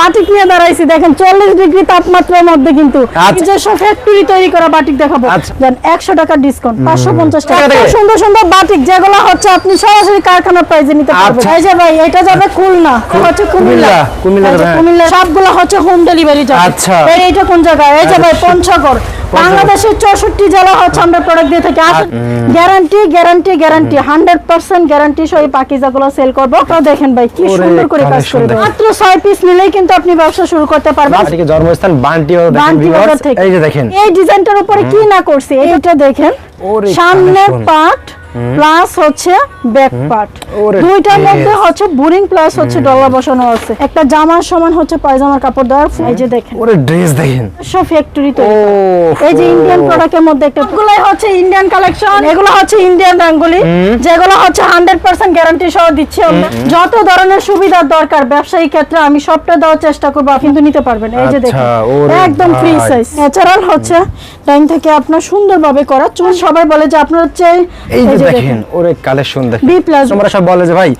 Batik নিয়ে দাঁড়াইছি দেখেন চল্লিশ ডিগ্রি তাপমাত্রার মধ্যে কিন্তু আচ্ছা। নিজস্ব ফ্যাক্টরি তৈরি করা বাটিক দেখাবো। আচ্ছা। একশো টাকা ডিসকাউন্ট পাঁচশো পঞ্চাশ টাকা। সুন্দর সুন্দর বাটিক যেগুলো হচ্ছে আপনি সরাসরি কারখানার প্রাইজে নিতে পারবেন। আচ্ছা। এই যে ভাই এটা যাবে খুলনা হচ্ছে কুমিল্লা। কুমিল্লা, হ্যাঁ। কুমিল্লা সবগুলো হচ্ছে হোম ডেলিভারি যাবে আচ্ছা। এইটা কোন জায়গায়? এই যে ভাই পঞ্চগড়। বাংলাদেশের চৌষট্টি জেলা হচ্ছে আমরা প্রোডাক্ট দিয়ে থাকি। Guarantee guarantee guarantee hundred percent guarantee সহ এই পাকিজাগুলো সেল করব। আপনারা দেখেন ভাই কি সুন্দর করে কাজ করে মাত্র ছয় পিস নিলেই কিন্তু আপনি ব্যবসা শুরু করতে পারবেন। জন্মস্থান বান্টি। এই যে দেখেন। এই ডিজাইনটার উপরে কি না করছে এটা দেখেন। সামনে। পার্ট প্লাস হচ্ছে ব্যাক পার্ট। দুইটার মধ্যে হচ্ছে বুরিং প্লাস হচ্ছে ডলার বসানো আছে। একটা জামার সমান হচ্ছে পায়জামার কাপড় দেওয়ার এই যে দেখেন। ওরে ড্রেস দেখেন। সব ফ্যাক্টরি তো এই যে ইন্ডিয়ান প্রোডাক্টের মধ্যে একটা এগুলো হচ্ছে ইন্ডিয়ান কালেকশন এগুলো হচ্ছে ইন্ডিয়ান রাঙ্গুলি যেগুলো হচ্ছে হান্ড্রেড পার্সেন্ট গ্যারান্টি সহ দিচ্ছি আমরা। যত ধরনের সুবিধা দরকার ব্যবসায়ী ক্ষেত্রে আমি সবটা দেওয়ার চেষ্টা করব আপনি কিন্তু নিতে পারবেন। এই যে আচ্ছা, দেখেন একদম ফ্রি সাইজ ন্যাচারাল হচ্ছে টাইম থেকে আপনার সুন্দরভাবে করা। চুল সবাই বলে যে আপনার হচ্ছে এই যে দেখেন ওরে কালেকশন দেখেন। বি প্লাস তোমরা সব বলে যে ভাই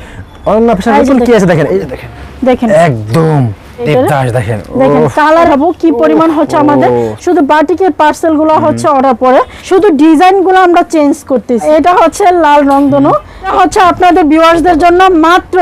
ফ্যাশন নতুন কি আছে দেখেন এই যে দেখেন। দেখেন। একদম দেখেন। দেখেন কালার হব কি পরিমাণ হচ্ছে আমাদের। শুধু বাটিকের পার্সেলগুলো হচ্ছে অর্ডার পরে। শুধু ডিজাইনগুলো আমরা চেঞ্জ করতেছি। এটা হচ্ছে লাল রংধনু হচ্ছে আপনাদের ভিউয়ার্সদের জন্য মাত্র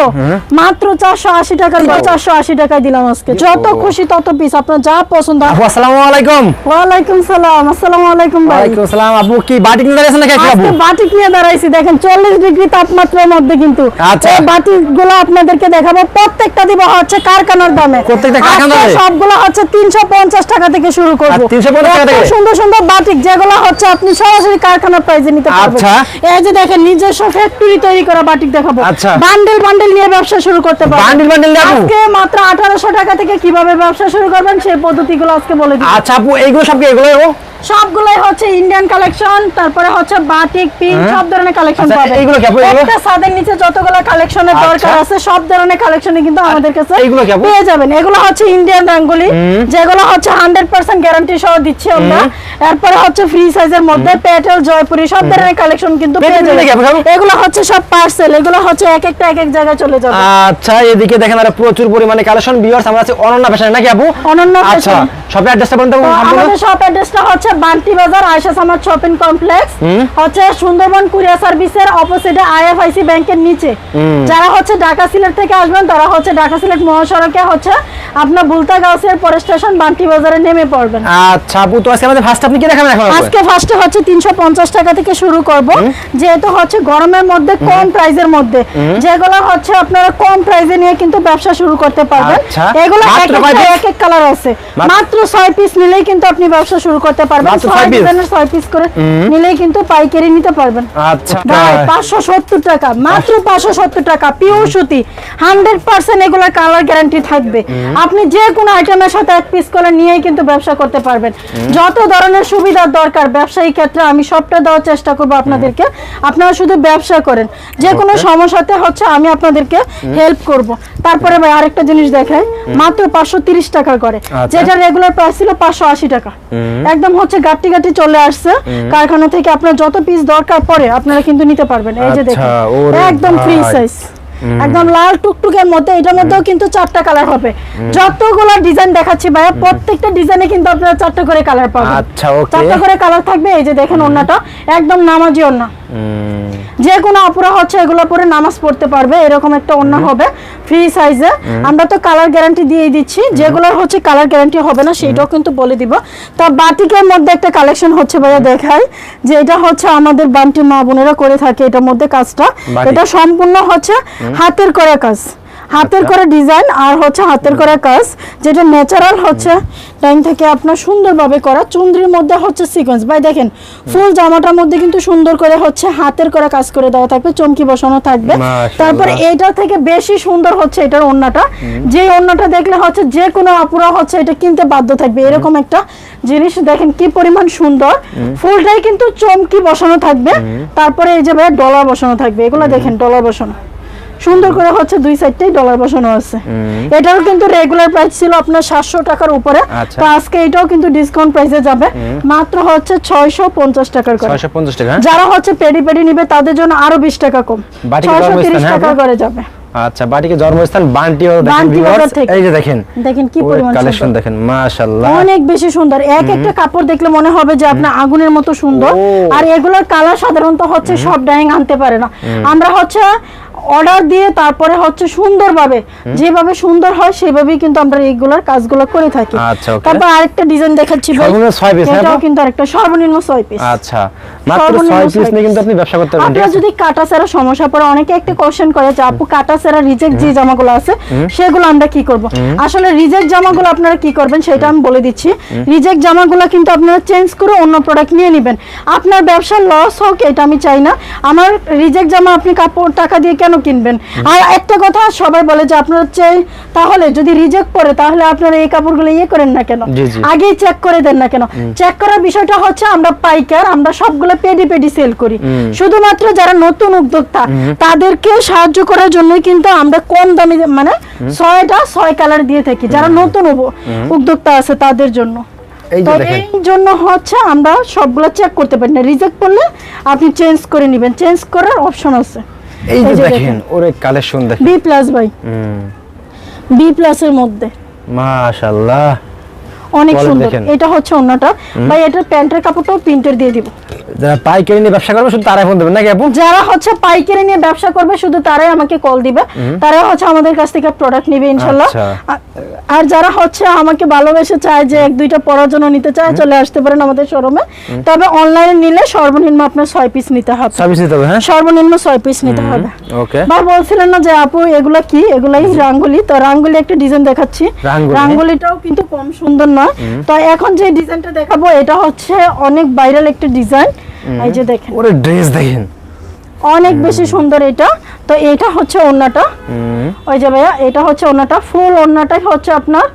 মাত্র চারশো আশি টাকা চারশো আশি টাকায় দিলাম আজকে। যত খুশি তত পিস আপনার যা পছন্দ। আসসালামু আলাইকুম। ওয়ালাইকুম সালাম আসসালামু আলাইকুম ভাই। ওয়ালাইকুম আসসালাম আপু কি বাটিক নিয়ে দাঁড়িয়েছেন নাকি আপু আজকে বাটিক নিয়ে দাঁড়াইছি দেখেন চল্লিশ ডিগ্রি তাপমাত্রার মধ্যে কিন্তু। আচ্ছা। এই বাটিকগুলো আপনাদেরকে দেখাবো প্রত্যেকটা দিব হচ্ছে কারখানার দামে। প্রত্যেকটা কারখানার দামে? সবগুলো হচ্ছে তিনশো পঞ্চাশ টাকা থেকে শুরু করব। আর 350 টাকা থেকে? সুন্দর সুন্দর বাটিক যেগুলো হচ্ছে আপনি সরাসরি কারখানার প্রাইজে নিতে পারবেন। আচ্ছা। এই যে দেখেন নিজস্ব ফ্যাক্টরি তৈরি করা বাটিক দেখাবো আচ্ছা। বান্ডেল বান্ডেল নিয়ে ব্যবসা শুরু করতে পারবেন বান্ডিল? আজকে মাত্র আঠারোশো টাকা থেকে কীভাবে ব্যবসা শুরু করবেন সেই পদ্ধতিগুলো আজকে বলে দিই আচ্ছা আপু এইগুলো সব কি এগুলো? সবগুলাই হচ্ছে ইন্ডিয়ান কালেকশন তারপরে হচ্ছে বাটিক পিন হ্যাঁ। সব ধরনের কালেকশন আচ্ছা, পাবেন এইগুলো কি? একটা ছাদের নিচে যতগুলো কালেকশনের আচ্ছা। দরকার আছে সব ধরনের কালেকশনই কিন্তু আমাদের কাছে এইগুলো কি? পেয়ে যাবেন এগুলো হচ্ছে ইন্ডিয়ান রাঙ্গুলি যেগুলো হচ্ছে হান্ড্রেড পার্সেন্ট গ্যারান্টি সহ দিচ্ছি আমরা এরপরে হচ্ছে ফ্রি সাইজের মধ্যে পেটেল জয়পুরি সব ধরনের কালেকশন কিন্তু পেয়ে যাবেন? এগুলো হচ্ছে সব পার্সেল এগুলো হচ্ছে এক একটা এক এক জায়গায় চলে যাবে আচ্ছা এদিকে দেখেন আর প্রচুর পরিমাণে কালেকশন ভিউয়ার্স আমরা আছি অনন্যা ফ্যাশন নাকি আপু অনন্যা আচ্ছা fashion। শপের অ্যাড্রেসটা বলতে আমাদের শপ অ্যাড্রেসটা হচ্ছে বান্টি বাজার আয়শা সামার শপিং কমপ্লেক্স। হচ্ছে সুন্দরবন কুরিয়ার সার্ভিসের অপোজিটে আইএফআইসি ব্যাংকের নিচে। যারা হচ্ছে ঢাকা সিলেট থেকে আসবেন তারা হচ্ছে ঢাকা সিলেট মহাসড়কে হচ্ছে আপনার বুলতা গাউসের পরে স্টেশন বান্টি বাজারে নেমে পড়বেন। আচ্ছা আপু তো আজকে আমাদের ফার্স্ট আপনি কি দেখাবেন এখন আজকে? ফার্স্টে হচ্ছে তিনশো পঞ্চাশ টাকা থেকে শুরু করব। যেহেতু হচ্ছে গরমের মধ্যে কম প্রাইজের মধ্যে। যেগুলো হচ্ছে আপনারা কম প্রাইজে নিয়ে কিন্তু ব্যবসা শুরু করতে পারবেন। আচ্ছা। এগুলো এক? এক কালার আছে। মাত্র- মাত্র ছয় পিস নিলেই কিন্তু আপনি ব্যবসা শুরু করতে পারবেন মাত্র ছয় ছয় ডিজাইনের ছয় পিস করে নিলেই কিন্তু পাইকারি নিতে পারবেন। আচ্ছা। ভাই পাঁচশো সত্তর টাকা মাত্র পাঁচশো সত্তর টাকা পিওর সুতি। হান্ড্রেড পার্সেন্ট এগুলো কালার গ্যারান্টি থাকবে। আপনি যে কোনো আইটেমের সাথে এক পিস করে নিয়েই কিন্তু ব্যবসা করতে পারবেন। যত ধরনের সুবিধার দরকার ব্যবসায়ী ক্ষেত্রে আমি সবটা দেওয়ার চেষ্টা করব আপনাদেরকে। আপনারা শুধু ব্যবসা করেন। যে কোনো সমস্যাতে হচ্ছে আমি আপনাদেরকে হেল্প করব। তারপরে ভাই আরেকটা জিনিস দেখাই। মাত্র পাঁচশো তিরিশ টাকা করে। আচ্ছা। যেটা রেগুলার প্রাইস ছিল পাঁচশো আশি টাকা। একদম হচ্ছে গাটি গাটি চলে আসছে। কারখানা থেকে আপনার যত পিস দরকার পড়ে আপনারা কিন্তু নিতে পারবেন। এই যে আচ্ছা, দেখুন একদম ফ্রি সাইজ একদম লাল টুকটুকের মধ্যে এটার মধ্যেও কিন্তু চারটা কালার হবে। যতগুলো ডিজাইন দেখাচ্ছি ভাইয়া প্রত্যেকটা ডিজাইনে কিন্তু আপনারা চারটা করে কালার পাবেন। আচ্ছা ওকে চারটা করে কালার থাকবে এই যে দেখেন ওন্নাটা একদম নামাজি ওন্না যে কোনো অপরা হচ্ছে এগুলো পরে নামাজ পড়তে পারবে এরকম একটা অন্য হবে ফ্রি সাইজে আমরা তো কালার গ্যারান্টি দিয়ে দিচ্ছি যেগুলোর হচ্ছে কালার গ্যারান্টি হবে না সেটাও কিন্তু বলে দিব। তা বাটিকের মধ্যে একটা কালেকশন হচ্ছে ভাইয়া দেখাই যে এটা হচ্ছে আমাদের বান্টি মা বোনেরা করে থাকে এটার মধ্যে কাজটা। এটা সম্পূর্ণ হচ্ছে হাতের করা কাজ। হাতের আচ্ছা। করা ডিজাইন আর হচ্ছে হাতের করা কাজ যেটা ন্যাচারাল হচ্ছে টাইম থেকে আপনার সুন্দরভাবে করা চুন্দ্রির মধ্যে হচ্ছে সিকোয়েন্স ভাই দেখেন ফুল জামাটার মধ্যে কিন্তু সুন্দর করে হচ্ছে হাতের করা কাজ করে দেওয়া থাকবে চমকি বসানো থাকবে। তারপরে এটা থেকে বেশি সুন্দর হচ্ছে এটার ওন্নাটা যে ওন্নাটা দেখলে হচ্ছে যে কোনো আপুরা হচ্ছে এটা কিনতে বাধ্য থাকবে। এরকম একটা জিনিস দেখেন কি পরিমাণ সুন্দর। ফুলটাই কিন্তু চমকি বসানো থাকবে। তারপরে এই যে ভাই ডলার বসানো থাকবে। এগুলো দেখেন ডলার বসানো। সুন্দর করে হচ্ছে দুই সাইডটাই ডলার বসানো আছে। এটারও কিন্তু রেগুলার প্রাইস ছিল আপনার সাতশো টাকার উপরে। আচ্ছা। তো আজকে এটাও কিন্তু ডিসকাউন্ট প্রাইসে যাবে। মাত্র হচ্ছে ছয়শো পঞ্চাশ টাকার করে। টাকা হ্যাঁ? যারা হচ্ছে পেডি পেডি নিবে তাদের জন্য আরও বিশ টাকা কম। ছয়শো তিরিশ হ্যাঁ, টাকা করে যাবে। আচ্ছা বাটিকে জন্মস্থান বান্টি। এই যে দেখেন। দেখেন কি পরিমাণ কালেকশন দেখেন মাশাআল্লাহ। অনেক বেশি সুন্দর। এক একটা কাপড় দেখলে মনে হবে যে আপনার আগুনের মতো সুন্দর। আর এগুলোর কালার সাধারণত হচ্ছে সব ডাইং আনতে পারে না। আমরা হচ্ছে অর্ডার দিয়ে তারপরে হচ্ছে সুন্দরভাবে যেভাবে সুন্দর হয় সেভাবেই কিন্তু আমরা এইগুলোর কাজগুলো করে থাকি। আচ্ছা, তারপর আরেকটা ডিজাইন দেখাচ্ছি সর্বনিম্ন হ্যাঁ এটাও কিন্তু আরেকটা সর্বনিম্ন ছয় পিস আচ্ছা মাত্র 6 পিস নিয়ে কিন্তু আপনি ব্যবসা করতে পারবেন ঠিক যদি কাটা সেরা সমস্যা পড়ে অনেকে একটা কোশ্চেন করে যে আপু কাটা সেরা রিজেক্ট যে জামাগুলো আছে সেগুলো আমরা কি করব? আসলে রিজেক্ট জামাগুলো আপনারা কি করবেন সেটা আমি বলে দিচ্ছি। রিজেক্ট জামাগুলো কিন্তু আপনারা চেঞ্জ করে অন্য প্রোডাক্ট নিয়ে নেবেন। আপনার ব্যবসার লস হোক এটা আমি চাই না। আমার রিজেক্ট জামা আপনি কাপড় টাকা দিয়ে কেন কিনবেন। আর একটা কথা সবাই বলে যে আপনারা চাই তাহলে যদি রিজেক্ট পড়ে তাহলে আপনারা এই কাপড়গুলো ইয়ে করেন না কেন। আগেই চেক করে দেন না কেন? চেক করার বিষয়টা হচ্ছে আমরা পাইকার আমরা সবগুলো পেডি পেডি সেল করি। শুধুমাত্র যারা নতুন উদ্যোক্তা তাদেরকে সাহায্য করার জন্যই কিন্তু আমরা কম দামে মানে ছয়টা ছয় কালার দিয়ে থাকি যারা নতুন উদ্যোক্তা আছে তাদের জন্য। এই জন্য হচ্ছে আমরা সবগুলো চেক করতে পারি না। রিজেক্ট করলে আপনি চেঞ্জ করে নেবেন। চেঞ্জ করার অপশন আছে। এই যে দেখেন। ওরে কালেকশন দেখেন। বি প্লাস ভাই। হুম। বি প্লাসের মধ্যে। মাশাআল্লাহ। অনেক সুন্দর। এটা হচ্ছে অন্যটা। ভাই এটা প্যান্টের কাপড়টাও প্রিন্টার দিয়ে দিব। যারা পাইকারি নিয়ে ব্যবসা করবে শুধু তারাই ফোন দেবেন নাকি আপু? যারা হচ্ছে পাইকারি নিয়ে ব্যবসা করবে শুধু তারাই আমাকে কল দিবে। তারা হচ্ছে আমাদের কাছ থেকে প্রোডাক্ট নিবে ইনশাল্লাহ। আচ্ছা। আর যারা হচ্ছে আমাকে ভালোবেসে চায় যে এক দুইটা পড়ার জন্য নিতে চায় চলে আসতে পারেন আমাদের শোরুমে তবে অনলাইনে নিলে সর্বনিম্ন আপনার ছয় পিস নিতে হবে। সার্ভিস দিতে হবে হ্যাঁ? সর্বনিম্ন ছয় পিস নিতে হবে। ওকে। বা বলছিলেন না যে আপু এগুলা কি? এগুলাই রাঙ্গুলি। তো রাঙ্গুলি একটা ডিজাইন দেখাচ্ছি। রাঙ্গুলি। রাঙ্গুলিটাও কিন্তু কম সুন্দর নয়। তো এখন যে ডিজাইনটা দেখাবো এটা হচ্ছে অনেক ভাইরাল একটা ডিজাইন এই যে দেখেন। ওরে ড্রেস দেখেন। অনেক বেশি সুন্দর এটা। তো এটা হচ্ছে ওন্নাটা ওই যে ভাইয়া এটা হচ্ছে ওন্নাটা ফুল ওন্নাটাই হচ্ছে আপনার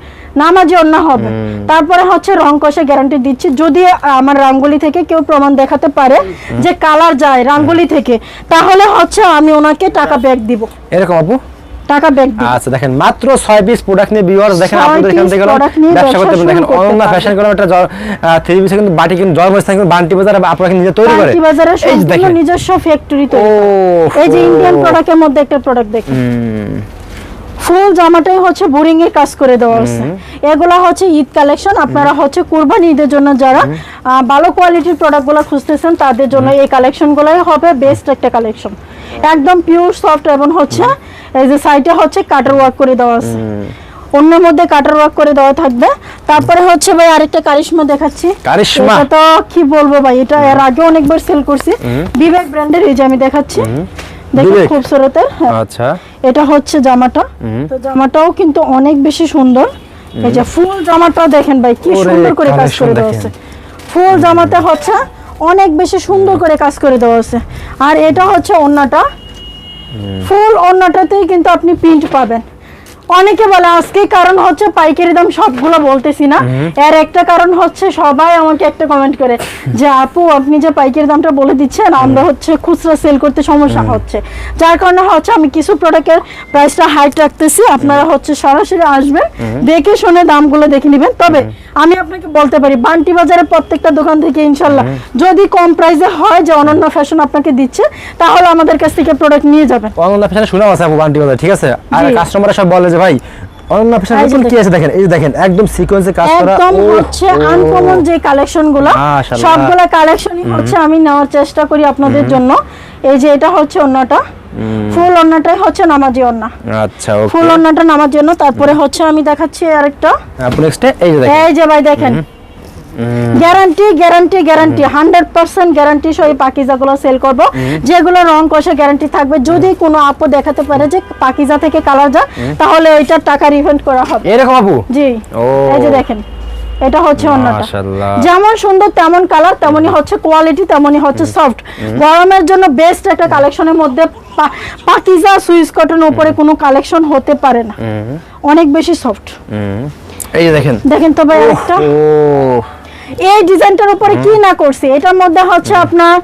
নামাজি ওন্না হবে। তারপরে হচ্ছে রং কষে গ্যারান্টি দিচ্ছি। যদি আমার রাঙ্গুলি থেকে কেউ প্রমাণ দেখাতে পারে যে কালার যায় রাঙ্গুলি থেকে তাহলে হচ্ছে আমি ওনাকে টাকা ব্যাক দিব। এরকম আপু? টাকা ব্যাক আচ্ছা দেখেন মাত্র 6 পিস প্রোডাক্ট নিয়ে ভিউয়ার্স দেখেন আপনাদের এখান থেকে ব্যবসা করতে পারেন দেখেন অনলাইন ফ্যাশন করে একটা থ্রি পিস কিন্তু বাটি কিন্তু জয়মস্থান কিন্তু বান্টি বাজার আপনারা নিজে তৈরি করে। পার্টি বাজারে এই সম্পূর্ণ দেখেন। নিজস্ব ফ্যাক্টরি এই যে ইন্ডিয়ান প্রোডাক্টের মধ্যে একটা প্রোডাক্ট দেখেন। ফুল জামাটাই হচ্ছে বোরিং এর কাজ করে দেওয়া আছে এগুলা হচ্ছে ঈদ কালেকশন আপনারা হচ্ছে কুরবানি ঈদের জন্য যারা ভালো কোয়ালিটির প্রোডাক্টগুলো খুঁজতেছেন তাদের জন্য এই কালেকশনগুলোই হবে বেস্ট একটা কালেকশন একদম পিওর সফট এবং হচ্ছে এই যে সাইডে হচ্ছে কাটার ওয়ার্ক করে দেওয়া আছে। অন্যের মধ্যে কাটার ওয়ার্ক করে দেওয়া থাকবে। তারপরে হচ্ছে ভাই আরেকটা কারিশমা দেখাচ্ছি। কারিশমা? এটা তো কি বলব ভাই এটা এর আগে অনেকবার সেল করছি। বিবেক ব্র্যান্ডের এই যে আমি দেখাচ্ছি। দেখুন? খুবসুরতের হ্যাঁ। আচ্ছা। এটা হচ্ছে জামাটা। তো জামাটাও কিন্তু অনেক বেশি সুন্দর। এই যে ফুল জামাটাও দেখেন ভাই কি সুন্দর করে কাজ করে দেওয়া আছে। ফুল জামাতে হচ্ছে অনেক বেশি সুন্দর করে কাজ করে দেওয়া আছে। আর এটা হচ্ছে ওন্নাটা। ফুল ওন্নাটাতেই কিন্তু আপনি প্রিন্ট পাবেন। অনেকে বলে আজকে কারণ হচ্ছে পাইকারি দাম সবগুলো বলতেছি না। এর একটা কারণ হচ্ছে সবাই আমাকে একটা কমেন্ট করে যে আপু আপনি যে পাইকারি দামটা বলে দিচ্ছেন আমরা হচ্ছে খুচরা সেল করতে সমস্যা হচ্ছে। যার কারণে হচ্ছে আমি কিছু প্রোডাক্টের প্রাইসটা হাইট রাখতেছি। আপনারা হচ্ছে সরাসরি আসবেন দেখে শুনে দামগুলো দেখে নেবেন। তবে আমি আপনাকে বলতে পারি বান্টি বাজারের প্রত্যেকটা দোকান থেকে ইনশাল্লাহ যদি কম প্রাইসে হয় যে অনন্য ফ্যাশন আপনাকে দিচ্ছে তাহলে আমাদের কাছ থেকে প্রোডাক্ট নিয়ে যাবেন। অনলাইন ফ্যাশনে শুনাও আছে আপু বান্টি বাজার ঠিক আছে? আর কাস্টমাররা সব বলে যে ভাই অনলাইন ফ্যাশন নতুন কি আছে দেখেন এই যে দেখেন একদম সিকোয়েন্সে কাজ করা। একদম হচ্ছে আনকমন যে কালেকশন সবগুলা কালেকশনই হচ্ছে আমি নেওয়ার চেষ্টা করি আপনাদের জন্য। এই যে এটা হচ্ছে অন্যটা। ফুল অন্যটাই হচ্ছে নামাজি অন্না। আচ্ছা ওকে। ফুল অন্যটা নামাজি অন্য তারপরে হচ্ছে আমি দেখাচ্ছি আরেকটা। আপু নেক্সটে এই যে দেখেন। এই যে ভাই দেখেন। Guarantee guarantee guarantee. Hundred percent guarantee সহ এই পাকিজাগুলো সেল করব। যেগুলো রং কষে গ্যারান্টি থাকবে। যদি কোনো আপু দেখাতে পারে যে পাকিজা থেকে কালার যা তাহলে ওইটার টাকা রিফান্ড করা হবে। এরকম আপু? জি। ও। এই যে দেখেন। এটা হচ্ছে অন্যটা। মাশাআল্লাহ। যেমন সুন্দর তেমন কালার তেমনই হচ্ছে কোয়ালিটি তেমনই হচ্ছে সফট গরমের জন্য বেস্ট একটা কালেকশনের মধ্যে পাকিজা সুইস কটনের উপরে কোনো কালেকশন হতে পারে না। অনেক বেশি সফট। এই যে দেখেন। দেখেন তো ভাই একটা ও। এই ডিজাইনটার উপরে কি না করছি? এটার মধ্যে হচ্ছে আপনার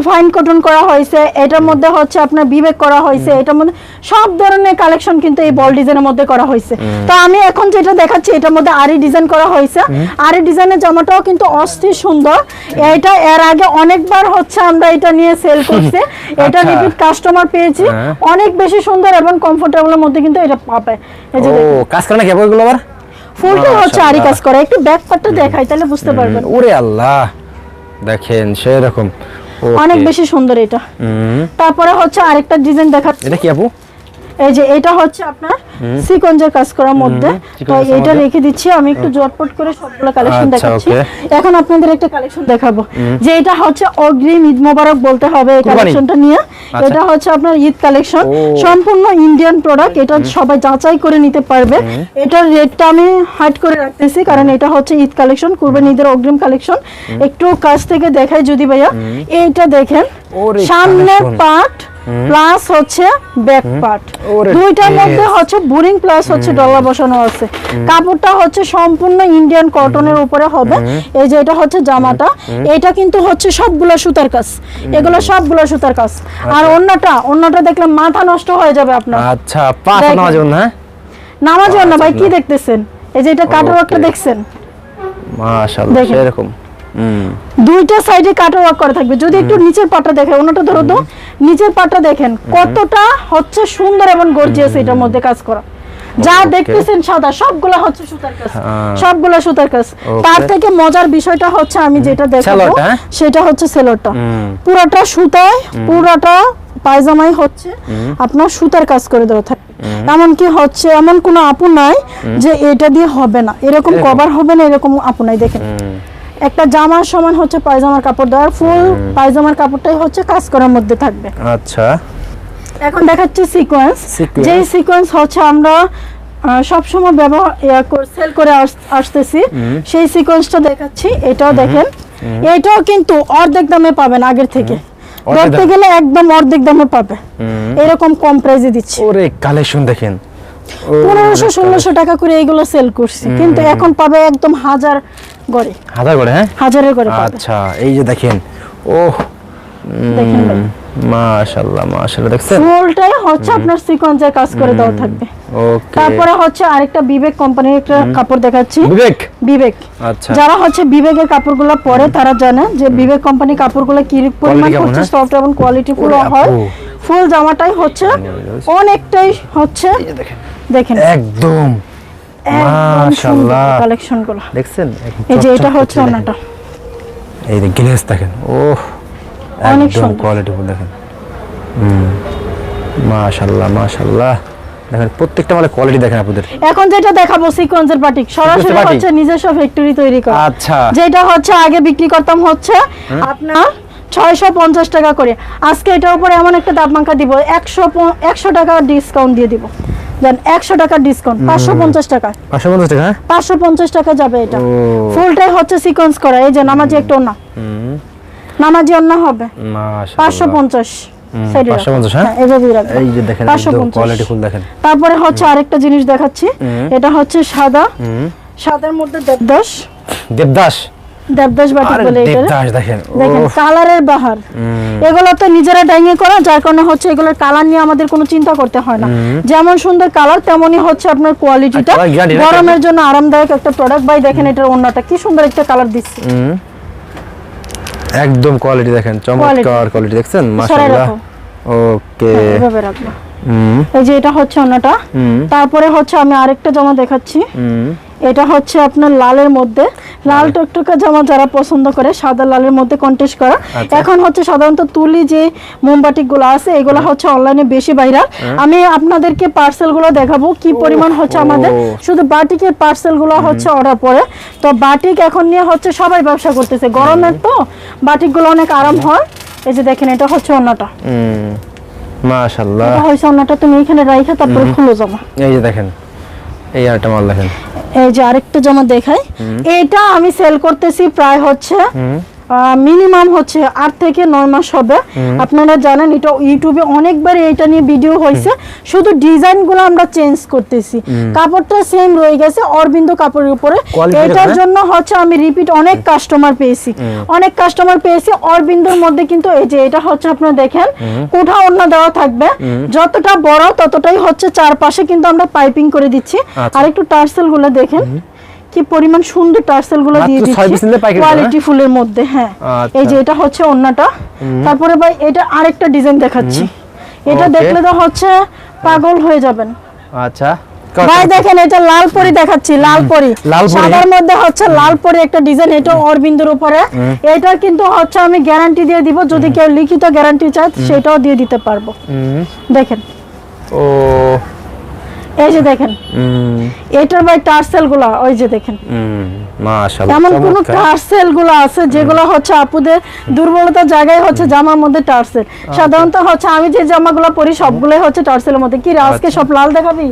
ফাইন কটন করা হয়েছে এটার মধ্যে হচ্ছে আপনার বিবেক করা হয়েছে এটার মধ্যে সব ধরনের কালেকশন কিন্তু এই বল ডিজাইনের মধ্যে করা হয়েছে। তো আমি এখন যেটা দেখাচ্ছি এটার মধ্যে আরি ডিজাইন করা হয়েছে। আরি ডিজাইনের জামাটাও কিন্তু অস্থির সুন্দর। এটা এর আগে অনেকবার হচ্ছে আমরা এটা নিয়ে সেল করছি। এটা আচ্ছা। রিপিট কাস্টমার পেয়েছি। হ্যাঁ। অনেক বেশি সুন্দর এবং কমফোর্টেবলের মধ্যে কিন্তু এটা পাবে। এই যে কাজ করে না কেবল এগুলো আবার? ফুলটা হচ্ছে আরি কাজ। করা। একটু ব্যাক পার্টটা দেখাই তাহলে বুঝতে পারবেন। ওরে আল্লাহ। দেখেন সেরকম। অনেক বেশি সুন্দর এটা। তারপরে হচ্ছে আরেকটা ডিজাইন দেখাচ্ছি। এটা কি আপু? এই যে এটা হচ্ছে আপনার সিকোয়েন্সের কাজ করার মধ্যে। তো এটা রেখে দিচ্ছি আমি একটু জটপট করে সবগুলো কালেকশন আচ্ছা, দেখাচ্ছি। এখন আপনাদের একটা কালেকশন দেখাবো যে এটা হচ্ছে অগ্রিম ঈদ মোবারক বলতে হবে এই কালেকশনটা নিয়ে। আচ্ছা। এটা হচ্ছে আপনার ঈদ কালেকশন সম্পূর্ণ ইন্ডিয়ান প্রোডাক্ট এটা সবাই যাচাই করে নিতে পারবে। এটার রেটটা আমি হাইড করে রাখতেছি কারণ এটা হচ্ছে ঈদ কালেকশন কুরবানি ঈদের অগ্রিম কালেকশন একটু কাছ থেকে দেখাই যদি ভাইয়া। এইটা দেখেন সামনের collection। প্লাস হচ্ছে ব্যাক পার্ট। দুইটার মধ্যে হচ্ছে বোরিং প্লাস হচ্ছে ডলার বসানো আছে। কাপড়টা হচ্ছে সম্পূর্ণ ইন্ডিয়ান কটনের উপরে হবে। এই যে এটা হচ্ছে জামাটা এটা কিন্তু হচ্ছে সবগুলো সুতার কাজ। এগুলো সবগুলো সুতার কাজ। আর অন্যটা অন্যটা দেখলে মাথা নষ্ট হয়ে যাবে আপনার। আচ্ছা পাঁচ। নামাজ না নামাজ না ভাই কি আচ্ছা। দেখতেছেন? এই যে এটা কাটার একটা দেখছেন? মাশাআল্লাহ দেখেন। দুইটা সাইডে কাটার ওয়ার্ক করা থাকবে। যদি একটু নিচের পাটটা দেখে অন্যটা ধরো তো নিচের পাটটা দেখেন কতটা হচ্ছে সুন্দর এবং গর্জিয়াস এটার মধ্যে কাজ করা। যা দেখতেছেন সাদা সবগুলা হচ্ছে সুতার কাজ। হ্যাঁ। সবগুলা সুতার কাজ. তার থেকে মজার বিষয়টা হচ্ছে আমি যেটা দেখাবো? সেটা হচ্ছে সেলোরটা পুরোটা সুতায় পুরোটা পায়জামাই হচ্ছে আপনার সুতার কাজ করে দেওয়া থাকে। এমনকি হচ্ছে এমন কোনো আপু নাই যে এটা দিয়ে হবে না। এরকম। কভার হবে না এরকম আপু নাই দেখেন। একটা জামার সমান হচ্ছে পায়জামার কাপড় দেওয়ার ফুল পায়জামার কাপড়টাই হচ্ছে কাজ করার মধ্যে থাকবে। আচ্ছা। এখন দেখাচ্ছি সিকোয়েন্স। যেই সিকোয়েন্স হচ্ছে আমরা সব সময় ব্যবহার সেল করে আসতেছি। সেই সিকোয়েন্সটা দেখাচ্ছি এটাও দেখেন। এটাও কিন্তু অর্ধেক দামে পাবেন আগের থেকে। ধরতে গেলে একদম অর্ধেক দামে পাবে। এরকম কম প্রাইজে দিচ্ছি। ওরে কালেকশন দেখেন। পনেরোশো ষোলোশো টাকা করে এইগুলো সেল করছি। কিন্তু এখন পাবে একদম হাজার গড়ে। হাজার করে হ্যাঁ? হাজারের পাবে। আচ্ছা এই যে দেখেন ও দেখেন ভাই। মাশাআল্লাহ মাশাআল্লাহ দেখছেন? ফুলটাই হচ্ছে আপনার সিকোয়েন্সের কাজ করে দেওয়া থাকবে। ওকে। তারপরে হচ্ছে আরেকটা বিবেক কোম্পানির একটা কাপড় দেখাচ্ছি। বিবেক? বিবেক। আচ্ছা। যারা হচ্ছে বিবেকের কাপড়গুলো পরে তারা জানে যে বিবেক কোম্পানি কাপড়গুলো কি পরিমাণ হচ্ছে হ্যাঁ? সফট এবং কোয়ালিটি ফুল হয়। ফুল জামাটাই হচ্ছে অনেকটাই হচ্ছে দেখেন। একদম। মাশাআল্লাহ। কালেকশনগুলো দেখছেন? এই যে এটা হচ্ছে ওনাটা। এই যে দেখেন। ও অনেক সুন্দর। দেখেন। হুম মাশাআল্লাহ মাশাআল্লাহ। দেখেন প্রত্যেকটা মালে কোয়ালিটি দেখেন আপনাদের। এখন যেটা দেখাবো সিকোয়েন্সের বাটিক সরাসরি হচ্ছে নিজস্ব ফ্যাক্টরি তৈরি করা। আচ্ছা। যেটা হচ্ছে আগে বিক্রি করতাম হচ্ছে আপনার ছয়শো পঞ্চাশ টাকা করে। আজকে এটার উপরে এমন একটা দামাঙ্কা দিব একশো একশো টাকা ডিসকাউন্ট দিয়ে দিব। দেন একশো টাকার ডিসকাউন্ট পাঁচশো পঞ্চাশ টাকা। পাঁচশো পঞ্চাশ টাকা হ্যাঁ? পাঁচশো পঞ্চাশ টাকা যাবে এটা। ফুলটাই হচ্ছে সিকোয়েন্স করা এই যে নামাজি একটা হুম। নামাজি অন্য হবে। মাশাআল্লাহ। পাঁচশো পঞ্চাশ। হুম, সাইডে 550 হ্যাঁ? এভাবেই রাখবেন এই যে দেখেন পাঁচশো একদম পঞ্চাশ। কোয়ালিটি ফুল দেখেন। তারপরে হচ্ছে আরেকটা জিনিস দেখাচ্ছি। এটা হচ্ছে সাদা। সাদার মধ্যে দেবদাস। দেবদাস? দেবদাস বাটিক বলে এটা দেখেন দেখেন কালারের বাহার। এগুলো তো নিজেরা ডাইঙে করা যার কারণে হচ্ছে এগুলোর কালার নিয়ে আমাদের কোনো চিন্তা করতে হয় না। যেমন সুন্দর কালার তেমনই হচ্ছে আপনার কোয়ালিটিটা? গরমের জন্য আরামদায়ক একটা প্রোডাক্ট ভাই দেখেন এটার অন্যটা কি সুন্দর একটা কালার দিচ্ছে। একদম কোয়ালিটি দেখেন চমৎকার কোয়ালিটি দেখছেন? মাশাআল্লাহ। ওকে। হ্যাঁ, এভাবে রাখব। এই যে এটা হচ্ছে অন্যটা হুম। তারপরে হচ্ছে আমি আরেকটা জামা দেখাচ্ছি। এটা হচ্ছে আপনার লালের মধ্যে। লাল টকটকা জামা যারা পছন্দ করে সাদা লালের মধ্যে কন্টেস্ট করা। আচ্ছা। এখন হচ্ছে সাধারণত তুলি যে মোমবাতি গুলো আছে এগুলো হচ্ছে অনলাইনে বেশি ভাইরাল আমি আপনাদেরকে পার্সেলগুলো দেখাবো কি পরিমাণ হচ্ছে আমাদের। শুধু বাটিকের পার্সেলগুলো হচ্ছে অর্ডার পরে তো বাটিক এখন নিয়ে হচ্ছে সবাই ব্যবসা করতেছে। গরমের তো বাটিকগুলো অনেক আরাম হয়। এই যে দেখেন এটা হচ্ছে অন্যটা। মাশাআল্লাহ। এটা হচ্ছে অন্যটা তুমি এখানে রাইখা তারপরে খুলে জামা। এই যে দেখেন। এই আরেকটা মাল দেখেন। এই যে আরেকটা জামা দেখাই এটা আমি সেল করতেছি প্রায় হচ্ছে মিনিমাম হচ্ছে আট থেকে নয় মাস হবে। আপনারা জানেন এটা ইউটিউবে অনেকবার এটা নিয়ে ভিডিও হয়েছে। শুধু ডিজাইনগুলো আমরা চেঞ্জ করতেছি। কাপড়টা সেম রয়ে গেছে অরবিন্দ কাপড়ের উপরে। এটার? জন্য হচ্ছে আমি রিপিট অনেক কাস্টমার পেয়েছি। অনেক কাস্টমার পেয়েছি। অরবিন্দর মধ্যে কিন্তু এই যে এটা হচ্ছে আপনারা দেখেন কোঠা অন্য দেওয়া থাকবে। যতটা বড় ততটাই হচ্ছে চারপাশে কিন্তু আমরা পাইপিং করে দিচ্ছি। আচ্ছা। আর একটু টার্সেলগুলো দেখেন কি পরিমাণ সুন্দর টার্সেলগুলো দিয়ে দিচ্ছি। কোয়ালিটি ফুলের মধ্যে হ্যাঁ। আচ্ছা। এই যে এটা হচ্ছে অন্যটা তারপরে ভাই এটা আরেকটা ডিজাইন দেখাচ্ছি। এটা দেখলে তো হচ্ছে পাগল হয়ে যাবেন। আচ্ছা। ভাই দেখেন এটা লাল পরি দেখাচ্ছি লাল পরি। সাদার মধ্যে হচ্ছে লাল পরি একটা ডিজাইন এটা অরবিন্দের উপরে। এটা কিন্তু হচ্ছে আমি গ্যারান্টি দিয়ে দিব যদি কেউ লিখিত গ্যারান্টি চায় সেটাও দিয়ে দিতে পারব। দেখেন। ও এই যে দেখেন। এটার ভাই টার্সেলগুলা ওই যে দেখেন। মাশাআল্লাহ এমন কোন টার্সেলগুলো আছে যেগুলো হচ্ছে আপুদের দুর্বলতার জায়গায় হচ্ছে জামার মধ্যে টার্সেল আচ্ছা। সাধারণত হচ্ছে আমি যে জামাগুলো পরি সবগুলোই হচ্ছে টার্সেলের মধ্যে। কি আজকে আচ্ছা। সব লাল দেখাবি?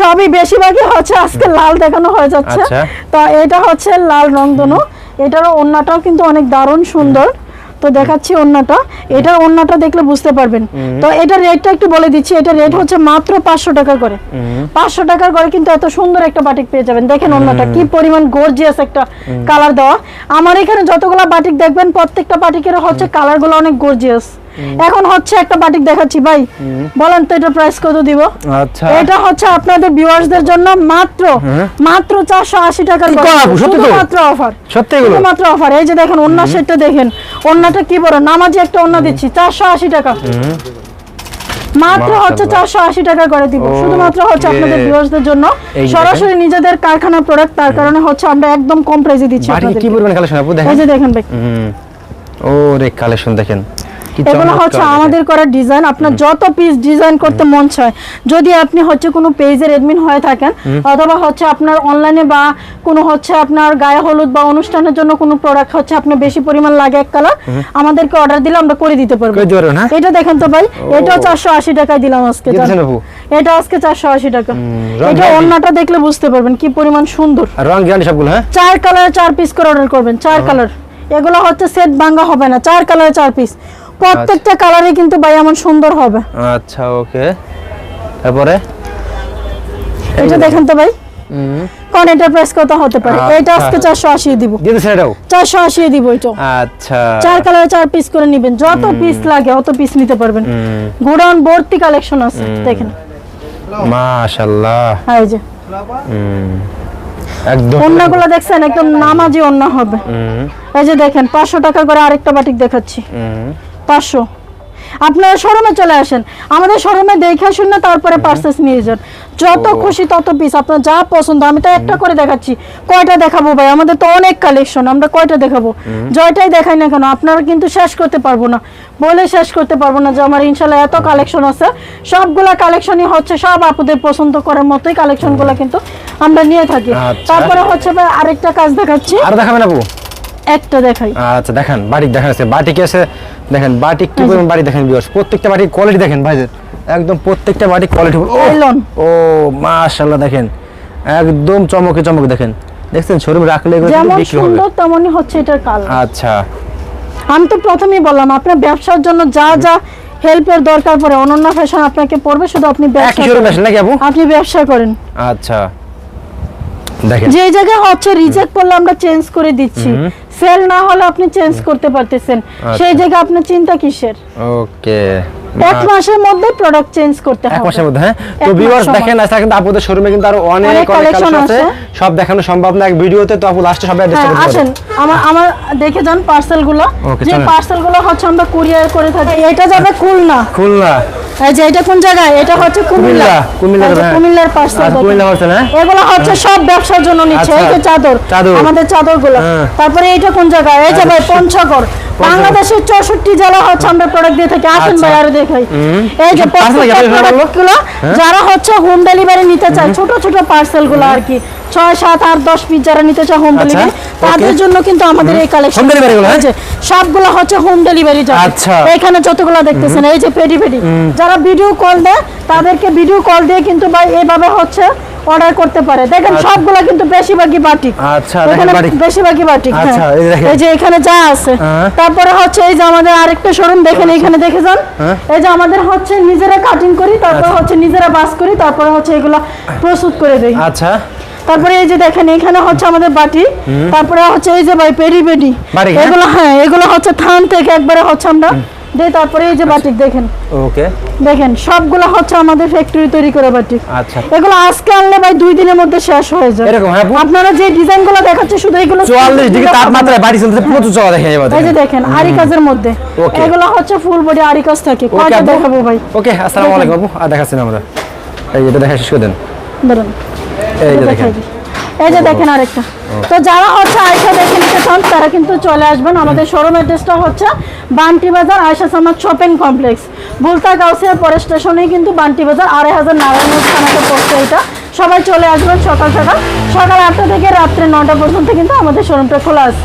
সবই বেশিরভাগই হচ্ছে আজকে লাল দেখানো হয়ে যাচ্ছে। আচ্ছা। তো এটা হচ্ছে লাল রংধনু। এটারও ওন্নাটাও কিন্তু অনেক দারুণ সুন্দর। তো দেখাচ্ছি ওন্নাটা এটার ওন্নাটা দেখলে বুঝতে পারবেন। তো এটা রেটটা একটু বলে দিচ্ছি। এটা রেট হচ্ছে মাত্র পাঁচশো টাকা করে। পাঁচশো টাকার করে কিন্তু এত সুন্দর একটা বাটিক পেয়ে যাবেন। দেখেন ওন্নাটা কি পরিমাণ গর্জিয়াস একটা কালার দেওয়া। আমার এখানে যতগুলো বাটিক দেখবেন প্রত্যেকটা বাটিকের হচ্ছে কালারগুলো অনেক গর্জিয়াস এখন হচ্ছে একটা বাটিক দেখাচ্ছি ভাই। বলেন তো এটা প্রাইস কত দিব? আচ্ছা। এটা হচ্ছে আপনাদের ভিউয়ার্সদের জন্য মাত্র মাত্র চারশো আশি টাকার? শুধুমাত্র অফার সত্যি এগুলো? শুধুমাত্র অফার এই যে দেখেন অন্য সেটটা দেখেন। অন্যটা কি বড়? নামাজি একটা অন্য দিচ্ছি চারশো আশি টাকা। মাত্র হচ্ছে। চারশো আশি টাকা করে দিব. শুধুমাত্র হচ্ছে আপনাদের ভিউয়ার্সদের জন্য। সরাসরি নিজেদের কারখানার প্রোডাক্ট তার কারণে হচ্ছে আমরা একদম কম প্রাইসে দিচ্ছি আপনাদের কি পরিমাণ কালেকশন আপু দেখেন। এই যে দেখেন ভাই। ও রে কালেকশন দেখেন। এগুলো হচ্ছে আমাদের করা ডিজাইন আপনার যত পিস ডিজাইন করতে মন চায় যদি আপনি হচ্ছে কোনো পেজের এডমিন হয়ে থাকেন অথবা হচ্ছে আপনার অনলাইনে বা কোনো হচ্ছে আপনার গায়ে হলুদ বা অনুষ্ঠানের জন্য কোনো প্রোডাক্ট হচ্ছে আপনি বেশি পরিমাণ লাগে এক কালার আমাদেরকে অর্ডার দিলে আমরা করে দিতে পারব? এটা দেখেন তো ভাই এটাও চারশো আশি টাকায় দিলাম আজকে জান। এটা আজকে চারশো আশি টাকা। এটা অন্যটা দেখলে বুঝতে পারবেন কি পরিমাণ সুন্দর। রং গ্যারান্টি সবগুলো হ্যাঁ? চার কালার চার পিস করে অর্ডার করবেন চার কালার এগুলো হচ্ছে সেট ভাঙ্গা হবে না চার কালারে চার পিস প্রত্যেকটা কালারে কিন্তু ভাই এমন সুন্দর হবে। আচ্ছা ওকে তারপরে? এটা দেখেন তো ভাই। কোন এটা প্রাইস কত হতে পারে? আচ্ছা। এটা আজকে চারশো আশি দিব। দিয়ে দিচ্ছেন এটাও? চারশো আশি দিব এটা আচ্ছা। চার কালারে চার পিস করে নিবেন। যত পিস লাগে অত পিস নিতে পারবেন। গোডাউন ভর্তি কালেকশন আছে দেখেন। মাশাআল্লাহ। হ্যাঁ এই যে। একদম। অন্যগুলো দেখছেন একদম নামাজি অন্য হবে। এই যে দেখেন পাঁচশো টাকা করে আরেকটা বাটিক দেখাচ্ছি। হুম, পাঁচশো। আপনারা শোরুমে চলে আসেন। আমাদের শোরুমে দেখে শুনে তারপরে পার্সেস নিয়ে যান। যত খুশি তত পিস আপনার যা পছন্দ আমি তো একটা করে দেখাচ্ছি। কয়টা দেখাবো ভাই? আমাদের তো অনেক কালেকশন আমরা কয়টা দেখাবো? জয়টাই দেখাই না কেন? আপনারা কিন্তু শেষ করতে পারব না। বলে শেষ করতে পারব না যে আমার ইনশাল্লাহ এত কালেকশন আছে। সবগুলা কালেকশনই হচ্ছে সব আপুদের পছন্দ করার মতোই কালেকশনগুলো কিন্তু আমরা নিয়ে থাকি। আচ্ছা। তারপরে হচ্ছে ভাই আরেকটা কাজ দেখাচ্ছি। আর দেখাবেন আপু? একটা দেখাই। আচ্ছা দেখেন বাটিক দেখেন আছে বাটিক আছে দেখেন বাটিক কি পরিমাণ বাটিক দেখেন বিয়ার্স প্রত্যেকটা বাটিক কোয়ালিটি দেখেন ভাই একদম প্রত্যেকটা বাটিক কোয়ালিটি। ও মাশাআল্লাহ দেখেন একদম চমকে চমকে দেখেন। দেখছেন শোরুম রাখলে যেমন সুন্দর তেমনই হচ্ছে এটার কালার আচ্ছা। আমি তো প্রথমেই বললাম আপনার ব্যবসার জন্য যা যা হেল্পের দরকার পড়ে অনন্য ফ্যাশন আপনাকে পড়বে শুধু আপনি ব্যবসা করেন। আপনি ব্যবসা করেন। আচ্ছা। দেখেন। যে জায়গায় হচ্ছে রিজেক্ট করলে আমরা চেঞ্জ করে দিচ্ছি। সেল না হলে আপনি চেঞ্জ করতে পারতেছেন। সেই জায়গায় আপনার চিন্তা কিসের? ওকে। এক মাসের মধ্যে প্রোডাক্ট চেঞ্জ করতে এক মাসের মধ্যে হ্যাঁ? তো ভিউয়ার্স দেখেন আজকে কিন্তু আপুদের শোরুমে কিন্তু আরও অনেক অনেক কালেকশন আছে। সব দেখানো সম্ভব না এক ভিডিওতে তো আপু লাস্টে সবাই হ্যাঁ ডিসকাস আসেন। আমার আমার দেখে যান পার্সেলগুলো। যে পার্সেলগুলো হচ্ছে আমরা কুরিয়ার করে থাকি এটা যাবে খুলনা। খুলনা। এই যে এটা কোন জায়গায়? এটা হচ্ছে কুমিল্লা। কুমিল্লা, কুমিল্লা, এই যে হ্যাঁ। কুমিল্লার আচ্ছা, কুমিল্লা হ্যাঁ? এগুলো হচ্ছে সব ব্যবসার জন্য নিচ্ছে। এই যে আচ্ছা, চাদর। চাদর। আমাদের চাদরগুলো হ্যাঁ। তারপরে এটা কোন জায়গায়? এই যে ভাই পঞ্চগড়। বাংলাদেশের চৌষট্টি জেলা হচ্ছে আমরা প্রোডাক্ট দিয়ে থাকি। আসেন আচ্ছা। ভাই আরও দেখাই। এই যে। যারা হচ্ছে হোম ডেলিভারি নিতে চায় ছোট ছোট পার্সেলগুলো আর কি। ছয় সাত আট দশ পিস যারা নিতে চায় হোম আচ্ছা, ডেলিভারি তাদের জন্য কিন্তু আমাদের এই কালেকশন হ্যাঁ? সবগুলো হচ্ছে হোম ডেলিভারি আচ্ছা। এখানে যতগুলো দেখতেছেন এই যে পেডি পেডি যারা ভিডিও কল দেয় তাদেরকে ভিডিও কল দিয়ে কিন্তু ভাই এভাবে হচ্ছে অর্ডার করতে পারে। দেখেন আচ্ছা। সবগুলা কিন্তু বেশিরভাগই বাটিক আচ্ছা, এখানে বেশিরভাগই বাটিক হ্যাঁ। আচ্ছা, এই যে এখানে যা আছে। হ্যাঁ। তারপরে হচ্ছে এই যে আমাদের আরেকটা শোরুম দেখেন এখানে দেখে যান। এই যে আমাদের হচ্ছে নিজেরা কাটিং করি তারপর আচ্ছা। হচ্ছে নিজেরা বাস করি তারপরে হচ্ছে এগুলা প্রস্তুত করে দেই। আচ্ছা। তারপরে এই যে দেখেন এখানে হচ্ছে আমাদের বাটি তারপরে হচ্ছে এই যে ভাই পেরি পেডি হ্যাঁ? এগুলো হ্যাঁ এগুলো হচ্ছে থান থেকে একবারে হচ্ছে আমরা দেই তারপরে এই যে বাটিক দেখেন। ওকে। দেখেন সবগুলো হচ্ছে আমাদের ফ্যাক্টরি তৈরি করে বাটিক আচ্ছা। এগুলো আজকে আনলে ভাই দুই দিনের মধ্যে শেষ হয়ে যায়। এরকম, হ্যাঁ, আপনারা যে ডিজাইনগুলো দেখাচ্ছে শুধু এগুলো চুয়াল্লিশ ডিগ্রি তাপমাত্রায় বাড়ি চলতে প্রচুর চলা দেখেন এবার এই যে দেখেন। আরি কাজের মধ্যে। এগুলো হচ্ছে ফুল বডি আরি কাজ থাকে। কয়টা দেখাবো ভাই? ওকে আসসালামু আলাইকুম আপু আর দেখাচ্ছি আমরা। এই এটা দেখা শেষ করে দেন। ধরুন। এই যে দেখেন। এই যে দেখেন আরেকটা। তো যারা হচ্ছে আয়সা দেখে নিতে চান তারা কিন্তু চলে আসবেন। আমাদের শোরুম অ্যাড্রেসটা হচ্ছে বান্টি বাজার আয়সা সামাদ শপিং কমপ্লেক্স। বুলতা গাউসিয়া পরে স্টেশনেই কিন্তু বান্টি বাজার আড়াই হাজার নারায়ণগঞ্জ থানাতে পড়ছে এটা। সবাই চলে আসবেন সকাল সকাল। সকাল আটটা থেকে রাত্রে নটা পর্যন্ত কিন্তু আমাদের শোরুমটা খোলা আছে।